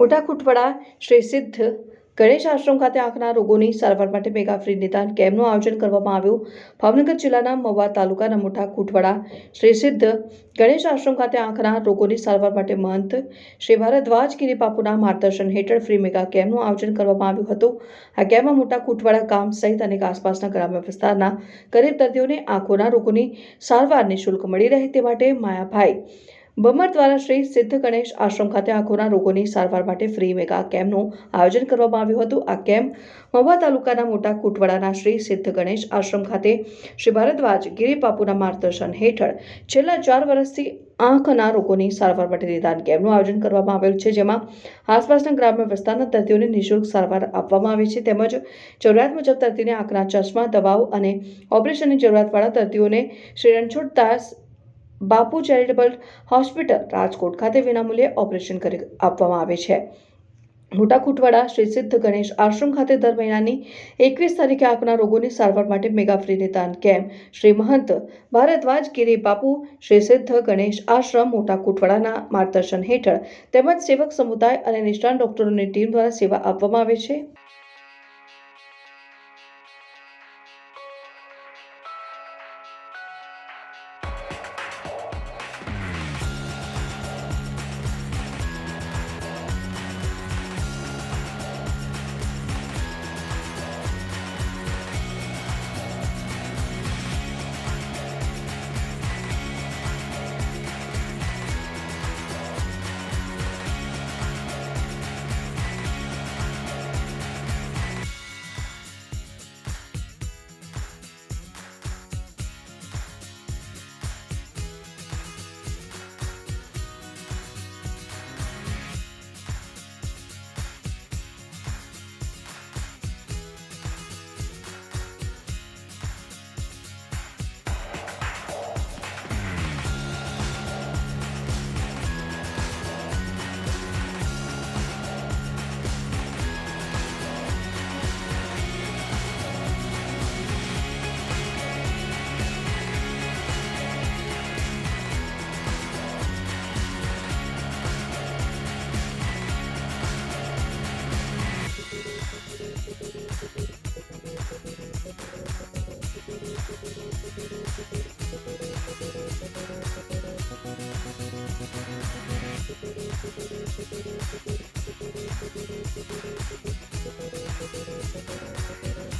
મોટા ખૂટવાડા શ્રી સિદ્ધ ગણેશ આશ્રમ ખાતે આંખના રોગોની સારવાર માટે મેગા ફ્રી નિદાન કેમ્પનું આયોજન કરવામાં આવ્યું. ભાવનગર જિલ્લાના મવા તાલુકાના મોટા કુટવાડા શ્રી સિદ્ધ ગણેશ આશ્રમ ખાતે આંખના રોગોની સારવાર માટે મહંત શ્રી ભારદ્વાજ ગિરી બાપુના માર્ગદર્શન હેઠળ ફ્રી મેગા કેમ્પનું આયોજન કરવામાં આવ્યું હતું. આ કેમ્પમાં મોટા કુટવાડા ગામ સહિત અનેક આસપાસના ગ્રામ્ય વિસ્તારના ગરીબ દર્દીઓને આંખોના રોગોની સારવાર નિઃશુલ્ક મળી રહે તે માટે માયાભાઈ બમર દ્વારા શ્રી સિદ્ધ ગણેશ આશ્રમ ખાતે આંખોના રોગોની સારવાર માટે ફ્રી મેગા કેમ્પનું આયોજન કરવામાં આવ્યું હતું. આ કેમ્પ મહુવા તાલુકાના મોટા કુટવાડાના શ્રી સિદ્ધ ગણેશ આશ્રમ ખાતે શ્રી ભારદ્વાજ ગિરિબાપુના માર્ગદર્શન હેઠળ છેલ્લા ચાર વર્ષથી આંખના રોગોની સારવાર માટે નિદાન કેમ્પનું આયોજન કરવામાં આવેલ છે, જેમાં આસપાસના ગ્રામ્ય વિસ્તારના દર્દીઓને નિઃશુલ્ક સારવાર આપવામાં આવે છે. તેમજ જરૂરિયાત મુજબ દર્દીને આંખના ચશ્મા, દવાઓ અને ઓપરેશનની જરૂરિયાતવાળા દર્દીઓને શ્રી રણછોડ દાસ બાપુ ચેરિટેબલ હોસ્પિટલ રાજકોટ ખાતે વિનામૂલ્યે ઓપરેશન કરી આપવામાં આવે છે. મોટા કુટવાડા શ્રી સિદ્ધ ગણેશ આશ્રમ ખાતે દર મહિનાની એકવીસ તારીખે આંખના રોગોની સારવાર માટે મેગા ફ્રી નિદાન કેમ્પ શ્રી મહંત ભારદ્વાજ ગિરી બાપુ શ્રી સિદ્ધ ગણેશ આશ્રમ મોટા કુટવાડાના માર્ગદર્શન હેઠળ તેમજ સેવક સમુદાય અને નિષ્ણાત ડોક્ટરોની ટીમ દ્વારા સેવા આપવામાં આવે છે.